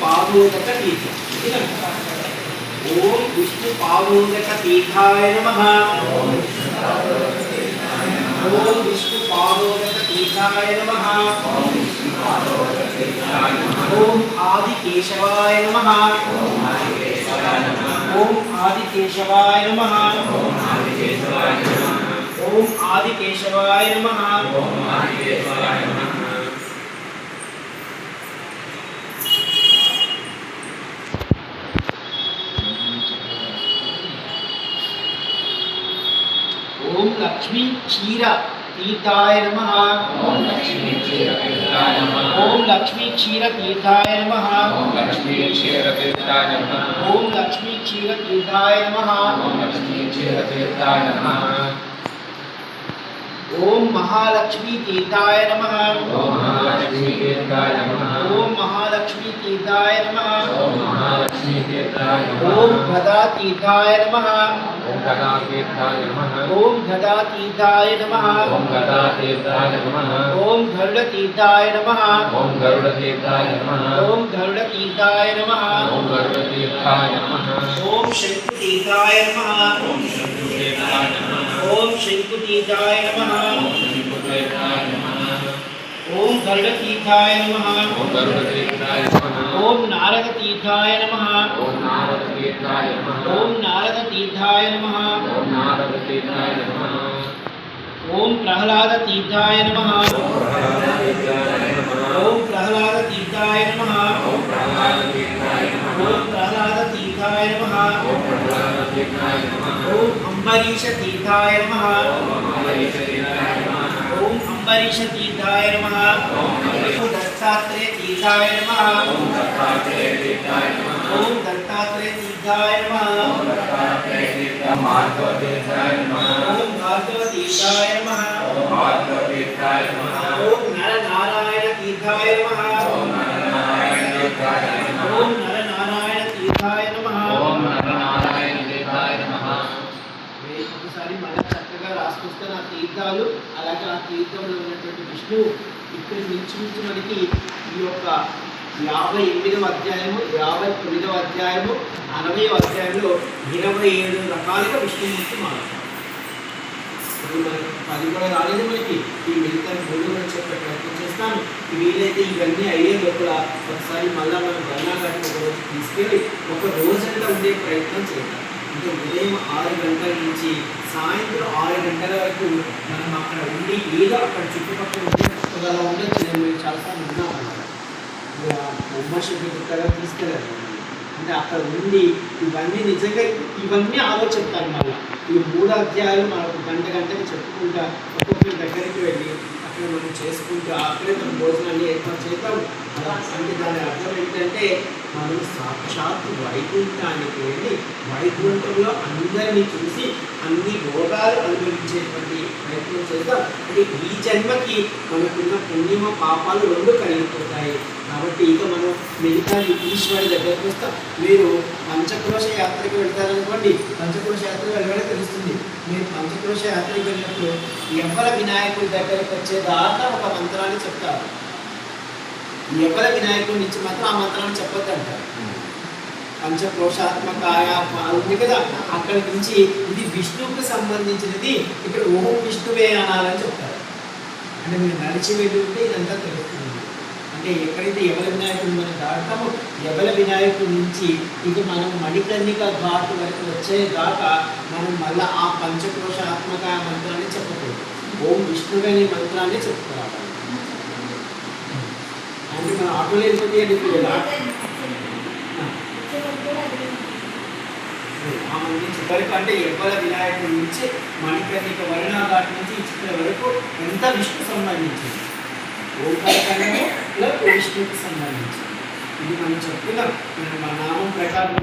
పాదోదక తీర్థం ఓం విష్ణు పాదోదక తీర్థాయ నమ ఓం విష్ణు పాదోదక తీర్థాయ నమ ఓం ఆది కేశవాయ నమ ఓం ఆది కేశవాయ నమ ఓం ఆది కేశవాయ నమ ఓం లక్ష్మీ క్షీర తీర్థాయ నమ. ఓం లక్ష్మీ క్షీర తీర్థాయ నమ. ఓం లక్ష్మీ క్షీర తీర్థాయ నమ. ఓం మహాలక్ష్మీ తీర్థాయ నమ. ఓం మహాలక్ష్మీ తీర్థాయ నమ. ఓం తీర్థాయ నమ. ఓం గరుడ తీర్థాయ నమ ఓం గరుడ తీర్థాయ నమః ఓం గరుడ తీర్థాయ నమ ఓం గరుడ తీర్థాయ నమః ఓం శంకు తీర్థాయ నమ ఓం శంభు తీర్థాయ నమః ఓం శంకు తీర్థాయ నమ ఓం శంభు తీర్థాయ నమః ఓం గరుడ తీర్థాయ నమ ఓం గరుడ తీర్థాయ నమః ఓం నారద తీర్థాయ నమ ఓం నారద తీర్థాయ నమః ఓం నారద తీర్థాయ నమ ఓం నారద తీర్థాయ నమః ఓం ప్రహ్లాద తీర్థాయ నమ ఓం ప్రహ్లాద తీర్థాయ నమః ఓం ప్రహ్లాద తీర్థాయ నమ ఓం ప్రహ్లాద తీర్థాయ నమః ఓం ప్రహ్లాద తీర్థాయ నమ ఓం ప్రహ్లాద తీర్థాయ నమః ఓం అంబరీష తీర్థాయ నమ ఓం అమరీష తీర్థాయ నమః ఓం అంబరీష తీర్థాయ నమ ఓం ఓం దత్తాత్రేయ తీర్థాయ నమ ఓం దత్తాత్రేయ తీర్థాయ నమః ఓం దత్తాత్రేయ తీర్థాయ నమ ఓం దత్తాత్రేయ తీర్థాయ మాధవ తీర్థాయ నమః ఓం భార్గవ తీర్థాయ నమ ఓం మాధవ తీర్థాయ నమః ఓం నర నారాయణ తీర్థాయ నమ ఓం నరనారాయణ తీర్థాయ నమః ఓం నర నారాయణ తీర్థాయ మళ్ళీ చక్కగా రాసుకొస్తే నా తీర్థాలు అలాగే ఆ తీర్థంలో ఉన్నటువంటి విష్ణువు ఇక్కడ మించుమించు మనకి ఈ యొక్క యాభై ఎనిమిదవ అధ్యాయము యాభై తొమ్మిదవ అధ్యాయము అరవై అధ్యాయంలో ఇరవై ఏడు రకాలుగా విష్ణువు నుంచి ఇప్పుడు పది కూడా రాలేదు మనకి. ఈ మిగతా మూడు అని చెప్పే ప్రయత్నం చేస్తాను. వీలైతే ఇవన్నీ అయ్యే లోపల ఒకసారి మళ్ళీ మనం గన్నాఘాట్ ఒక రోజు తీసుకెళ్ళి ఒక రోజంతా ఉండే ప్రయత్నం చేద్దాం. అంటే ఉదయం ఆరు గంటల నుంచి సాయంత్రం ఆరు గంటల వరకు మనం అక్కడ ఉండి ఏదో అక్కడ చుట్టుపక్కల ఉండి ఒకవేళ ఉండొచ్చు నేను మీరు చాలాసార్లు ఉన్నాం మెంబర్షిప్ ఉమ్మశక్తి గుట్టగా తీసుకెళ్ళారు అంటే అక్కడ ఉండి ఇవన్నీ నిజంగా ఇవన్నీ ఆలోచిస్తారు మళ్ళీ. ఈ మూడు అధ్యాయాలు మనకు గంట గంటకి చెప్పుకుంటా ఒక్కొక్కరి దగ్గరికి వెళ్ళి మనం చేసుకుంటూ అక్కడే మనం భోజనాన్ని ఏర్పాటు చేద్దాం. అంటే దాని అర్థం ఏంటంటే మనం సాక్షాత్ వైకుంఠానికి వెళ్ళి వైకుంఠంలో అందరినీ చూసి అన్ని భోగాలు అనుభవించేటువంటి ప్రయత్నం చేద్దాం. అంటే ఈ జన్మకి మనకున్న పుణ్యమ పాపాలు రెండు కలిగిపోతాయి. కాబట్టి ఇక మనం మిగతా ఈ ఈశ్వరి దగ్గరకు వస్తాం. మీరు పంచక్రోశ యాత్రకి వెళ్తారనుకోండి పంచక్రోశ యాత్రకు వెళ్ళగానే తెలుస్తుంది. మీరు పంచక్రోశ యాత్రకి వెళ్ళినప్పుడు ఎవరి వినాయకుడి దగ్గరకు వచ్చేదాకా ఒక మంత్రాన్ని చెప్తారు. ఎవరి వినాయకుడి నుంచి మాత్రం ఆ మంత్రాన్ని చెప్పొద్దు అంటారు పంచక్రోశాత్మకాయ ఉంది కదా అక్కడి నుంచి ఇది విష్ణువుకు సంబంధించినది ఇక్కడ ఓం విష్ణువే అనాలని చెప్తారు. అంటే మీరు నడిచి వెళ్ళి ఉంటే ఇదంతా తెలుస్తుంది. అంటే ఎక్కడైతే యవల వినాయకుడు మనం దాటామో యవల వినాయకుడి నుంచి ఇది మనం మణికర్ణిక ఘాటు వరకు వచ్చే దాకా మనం మళ్ళీ ఆ పంచక్రోశాత్మక మంత్రాన్ని చెప్పకూడదు. ఓం విష్ణువే మంత్రాన్ని చెప్పుకోవాలి అంటే మనం ఆటోలో వెళ్ళిపోతే వెళ్ళిపోయాడు ఆ మంత్రం అంటే ఎవ్వల వినాయకుడి నుంచి మణికర్ణిక వరుణాఘాట్ నుంచి ఇచ్చిన వరకు ఎంత విష్ణు సంబంధించింది? ఓంకారకంలో విష్ణుకి సంబంధించింది. ఇది మనం చెప్తున్నాం. మన నామం ప్రకారం